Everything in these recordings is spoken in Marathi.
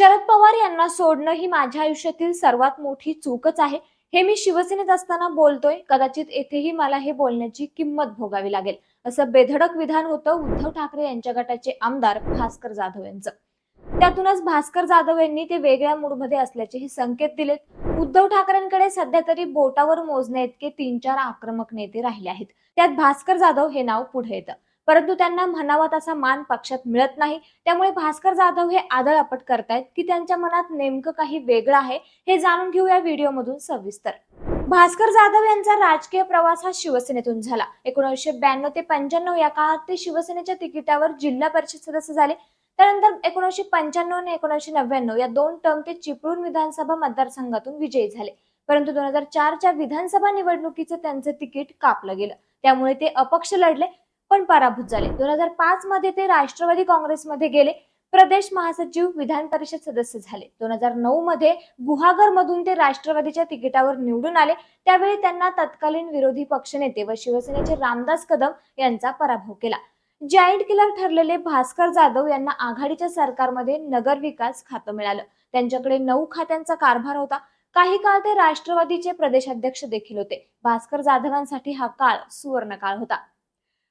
शरद पवार यांना सोडणं ही माझ्या आयुष्यातील सर्वात मोठी चूकच आहे. हे मी शिवसेनेत असताना बोलतोय. कदाचित येथेही मला हे बोलण्याची किंमत भोगावी लागेल. असं बेधडक विधान होतं उद्धव ठाकरे यांच्या गटाचे आमदार भास्कर जाधव यांचं. त्यातूनच भास्कर जाधव यांनी ते वेगळ्या मूडमध्ये असल्याचेही संकेत दिलेत. उद्धव ठाकरेंकडे सध्या तरी बोटावर मोजण्या इतके तीन चार आक्रमक नेते राहिले आहेत. त्यात भास्कर जाधव हे नाव पुढे येतं. परंतु त्यांना म्हणावा तसा मान पक्षात मिळत नाही. त्यामुळे भास्कर जाधव हे आदळआपट करतायत की त्यांच्या मनात नेमकं काही वेगळं आहे हे जाणून घेऊया व्हिडिओमधून सविस्तर. भास्कर जाधव यांचा राजकीय प्रवास हा शिवसेनेतून झाला. एकोणीसशे ब्याण्णव ते पंच्याण्णव या काळात ते शिवसेनेच्या तिकिटावर जिल्हा परिषद सदस्य झाले. त्यानंतर एकोणीसशे पंच्याण्णव आणि एकोणीसशे नव्याण्णव या दोन टर्म ते चिपळूण विधानसभा मतदारसंघातून विजयी झाले. परंतु दोन हजार चारच्या विधानसभा निवडणुकीचं त्यांचं तिकीट कापलं गेलं. त्यामुळे ते अपक्ष लढले. पण पराभूत झाले. दोन हजार पाच मध्ये ते राष्ट्रवादी काँग्रेसमध्ये गेले. प्रदेश महासचिव विधान परिषद सदस्य झाले. दोन हजार नऊ मध्ये गुहागर मधून ते राष्ट्रवादीच्या तिकिटावर निवडून आले. त्यावेळी त्यांना तत्कालीन विरोधी पक्षनेते व शिवसेनेचे रामदास कदम यांचा पराभव केला. जाईंट किलर ठरलेले भास्कर जाधव यांना आघाडीच्या सरकारमध्ये नगर विकास खातं मिळालं. त्यांच्याकडे नऊ खात्यांचा कारभार होता. काही काळ ते राष्ट्रवादीचे प्रदेशाध्यक्ष देखील होते. भास्कर जाधवांसाठी हा काळ सुवर्ण काळ होता.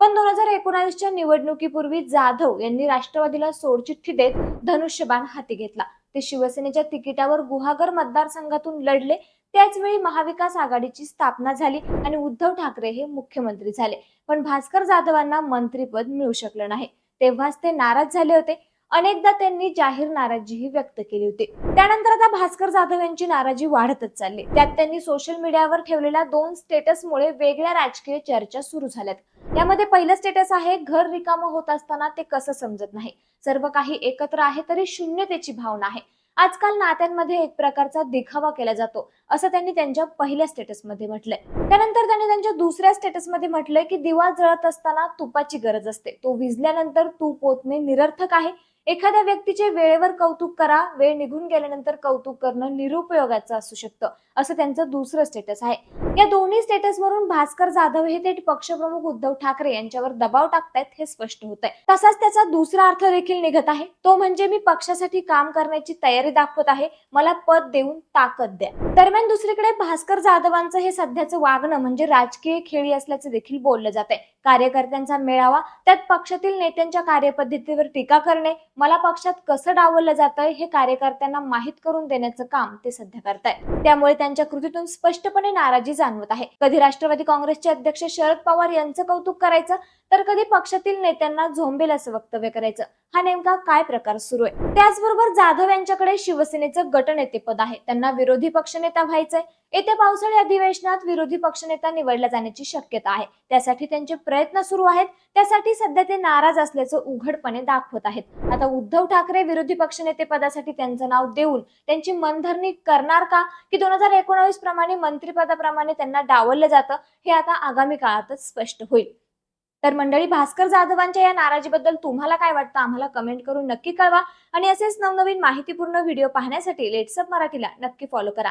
पण दोन हजार एकोणावीसच्या निवडणुकीपूर्वी जाधव यांनी राष्ट्रवादीला सोडचिठ्ठी देत धनुष्यबाण हाती घेतला. ते शिवसेनेच्या तिकिटावर गुहागर मतदारसंघातून लढले. त्याचवेळी महाविकास आघाडीची स्थापना झाली आणि उद्धव ठाकरे हे मुख्यमंत्री झाले. पण भास्कर जाधवांना मंत्रीपद मिळू शकलं नाही. तेव्हाच ते नाराज झाले होते. अनेकदा त्यांनी जाहीर नाराजीही व्यक्त केली होती. त्यानंतर आता भास्कर जाधव यांची नाराजी वाढतच चालली. त्यात त्यांनी सोशल मीडियावर ठेवलेल्या दोन स्टेटसमुळे वेगळ्या राजकीय चर्चा सुरू झाल्यात. यामध्ये पहिलं स्टेटस आहे घर रिकामं होत असताना ते कसं समजत नाही. सर्व काही एकत्र आहे तरी शून्यतेची भावना आहे. आजकाल नात्यांमध्ये एक प्रकारचा दिखावा केला जातो असं त्यांनी त्यांच्या पहिल्या स्टेटसमध्ये म्हटलंय. त्यानंतर त्यांनी त्यांच्या दुसऱ्या स्टेटसमध्ये म्हटलंय की दिवा जळत असताना तुपाची गरज असते. तो विजल्यानंतर तूप ओतणे निरर्थक आहे. एखाद्या व्यक्तीचे वेळेवर कौतुक करा वेळ निघून गेल्यानंतर कौतुक करणं निरुपयोगाचं असू शकतं. असं त्यांचं दुसरं स्टेटस आहे. या दोन्ही स्टेटसवरून भास्कर जाधव हे थेट पक्षप्रमुख उद्धव ठाकरे यांच्यावर दबाव टाकतायत हे स्पष्ट होत आहे तसाच त्याचा दुसरा अर्थ देखील निघत आहे. तो म्हणजे मी पक्षासाठी काम करण्याची तयारी दाखवत आहे. मला पद देऊन ताकद द्या. दरम्यान दुसरीकडे भास्कर जाधवांचं हे सध्याचं वागणं म्हणजे राजकीय खेळी असल्याचं देखील बोललं जात आहे कार्यकर्त्यांचा मेळावा त्यात पक्षातील नेत्यांच्या कार्यपद्धतीवर टीका करणे मला पक्षात कसं डावललं जातंय हे कार्यकर्त्यांना माहीत करून देण्याचं काम ते सध्या करतायत. त्यामुळे त्यांच्या कृतीतून स्पष्टपणे नाराजी जाणवत आहे. कधी राष्ट्रवादी काँग्रेसचे अध्यक्ष शरद पवार यांचं कौतुक करायचं तर कधी पक्षातील नेत्यांना झोंबेल असं वक्तव्य करायचं. हा नेमका काय प्रकार सुरू आहे? त्याचबरोबर जाधव यांच्याकडे शिवसेनेचं गटनेतेपद आहे. त्यांना विरोधी पक्षनेता व्हायचंय. येत्या पावसाळी अधिवेशनात विरोधी पक्षनेता निवडला जाण्याची शक्यता आहे. त्यासाठी त्यांचे प्रयत्न सुरू आहेत. त्यासाठी सध्या ते नाराज असल्याचं उघडपणे दाखवत आहेत. आता उद्धव ठाकरे विरोधी पक्षनेते पदासाठी त्यांचं नाव देऊन त्यांची मनधरणी करणार का? की दोन हजार एकोणावीस प्रमाणे मंत्रिपदाप्रमाणे त्यांना डावललं जातं हे आता आगामी काळातच स्पष्ट होईल. तर मंडळी भास्कर जाधवांच्या या नाराजीबद्दल तुम्हाला काय वाटतं? आम्हाला कमेंट करून नक्की कळवा. आणि असेच नवनवीन माहितीपूर्ण व्हिडिओ पाहण्यासाठी लेट्सअप मराठीला नक्की फॉलो करा.